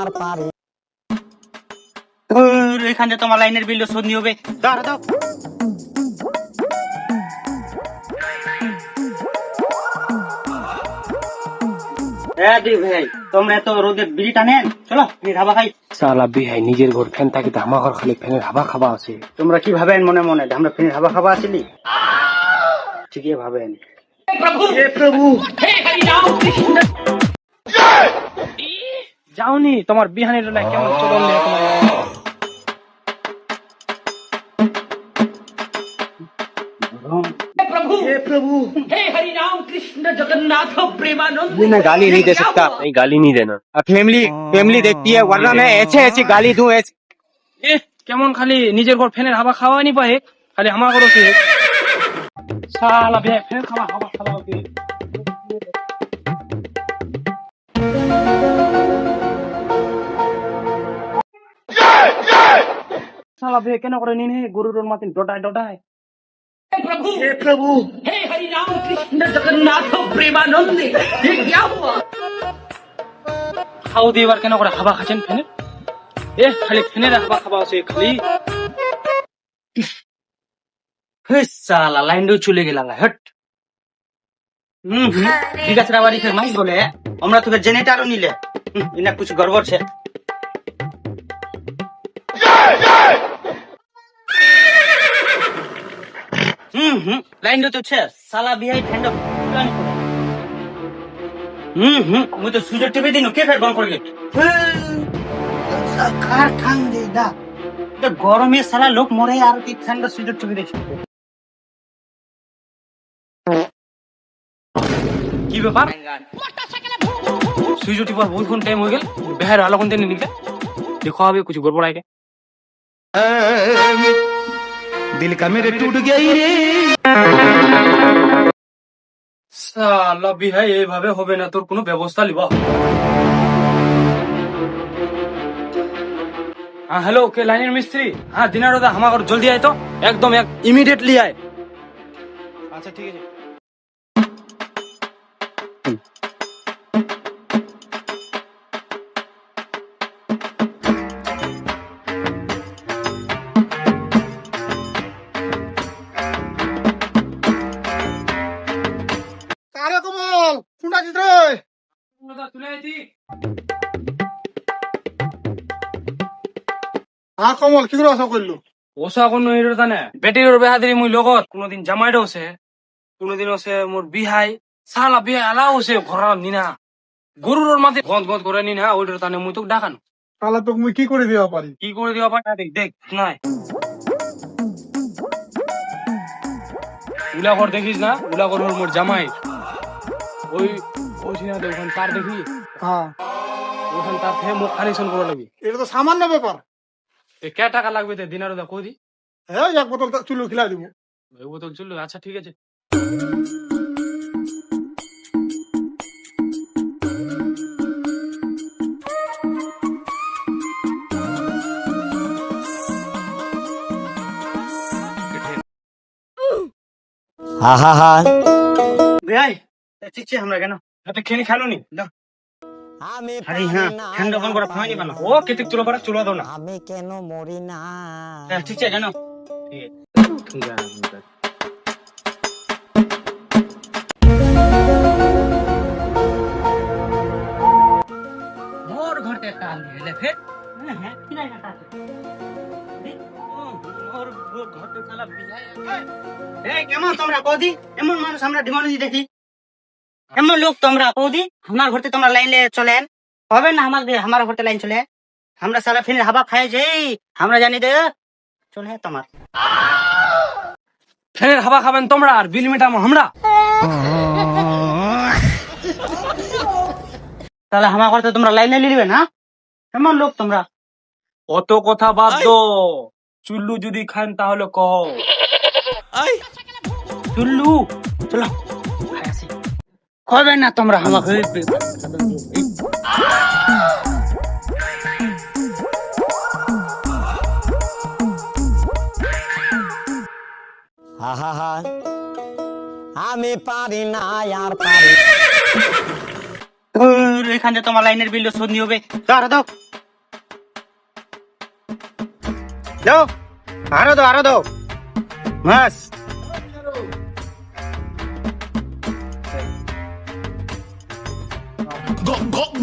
আর পারি এখানে তোমার লাইনের বিল শোধ হবে। দাঁড়া দাও। দি ভাই তোমরা এত রোদে বিড়ি টানেন চলো বিড়ি খাই। সালা বিহাই নিজের ঘর ফ্যান থাকি তো আমার ঘর খালি ফ্যানের হাবা খাবা আছে। তোমরা কি ভাবেন মনে মনে? আমরা ফির হাবা খাবা আসিলি ঠিকই ভাবেন। যাওনি তোমার বিহানের না কেমন চলন নেই তোমার मैं गाली नहीं दे सकता नहीं गाली नहीं देना फैमिली फैमिली देखती है वरना मैं ऐसे ऐसी गाली दूं ऐसे এ কেমন খালি নিজের ঘর ফ্যানের হাবা খাওয়া নি পাহে খালি আমার ঘর কি সালা বিহাই ফ্যানের খাওয়া হাবা খাওয়া বিহাই কেন করে নিন হে? গরুর মাতিন ডটায় ডটায়। খাও কেন করে হাবা খাচ্ছেন ফ্যানের এ খালি ফ্যানের হাবা খাওয়া আছে খালি। হে সালা লাইন দিয়ে চলে গেলাম হট। হুম হুম। ঠিক আছে বাড়ি ফের মাইক বলে। আমরা তোকে জেনেটারও নিলে। ইনা কিছু গড়বড় ছে। হুম হুম লাইন তো ছে সালা বিহাই ঠেন্ড হুম হুম মুই তো সুযোগ টিপে দিন কে ফের বন্ধ করে গে কার ঠাং দে দা এটা গরমে সারা লোক মরে আর কি ঠান্ডা সুযোগ টিপে দিচ্ছে কি ব্যাপার সুইচ টিপার বহুক্ষণ টাইম হয়ে গেল বেহার আলো কোন দিন নিকে দেখো হবে কিছু গড়বড় আগে दिल का मेरे टूट गया रे সালা বিহাই, এইভাবে হবে না, তোর কোনো ব্যবস্থা লিবা হ্যাঁ হ্যালো কে লাইনের মিস্ত্রি? হ্যাঁ দিনার দাদা আমার জলদি আয় তো। একদম, এক ইমিডিয়েটলি আয়। আচ্ছা ঠিক আছে। হ্যাঁ কমল কি করে আশা করল? ওসা কোনো এর তানে বেটির বেহাদিরি মুই লগত। কোনোদিন জামাইটো আছে কোনোদিন আছে মোর বিহাই। সালা বিহাই আলাও আছে ঘর নিনা। গরুর মাঝে গন্ধ গন্ধ করে নিনা ওইটার তানে মুই তোকে ডাকানো তাহলে তোকে মুই কি করে দেওয়া পারি কি করে দিবা পারে দেখ দেখ নাই উলা ঘর দেখিস না? উলা হল মোর জামাই। ওই ওই সিনাতে ওখান তার দেখি। হ্যাঁ। ওখান তার থেকে মুখ কানেকশন করে লাগবি এটা তো সামান্য ব্যাপার। এ কে টাকা লাগবে তে? দিনার দা কই দি? হ্যাঁ এক বোতল চুলো খিলাই দিব ওই বোতল চলল আচ্ছা ঠিক আছে। চিচ্ছে আমরা কেন? হাতে খেয়ে খালো নি আরে হ্যাঁ ঠান্ডা কোন করে খাওয়ানি বানা। ও কেতে তুলো পারা চুলো দাও না। আমি কেন মরি না? হ্যাঁ, ঠিক আছে কেন মোর ঘরতে কাল হেলে ফের। হ্যাঁ হ্যাঁ কি নাই কাটা ঘরতে সালা বিহাই এই কেমন তোমরা কদি? এমন মানুষ আমরা ডিমান্ড দেখি। এমন লোক তোমরা কদি আমার ঘরতে তোমরা লাইন চলেন। হবে না আমার আমার ঘরতে লাইন চলে। আমরা সালা ফির হাবা খাই যাই আমরা জানি দে চলে তোমার। ফের হাবা খাবেন তোমরা আর বিল মেটামো আমরা। তাহলে আমার ঘরতে তোমরা লাইনে লিবে না? কেমন লোক তোমরা। অত কথা বাদ দো চুল্লু যদি খান তাহলে কহ। চুল্লু চলো। কবে না তোমরা আমাকে আমি পারি না আর পারি এখানে তোমার লাইনের বিল নিয়ে হবে। আরও দাও। দাও আরও দাও আরও দাও। বাস Go, go, go.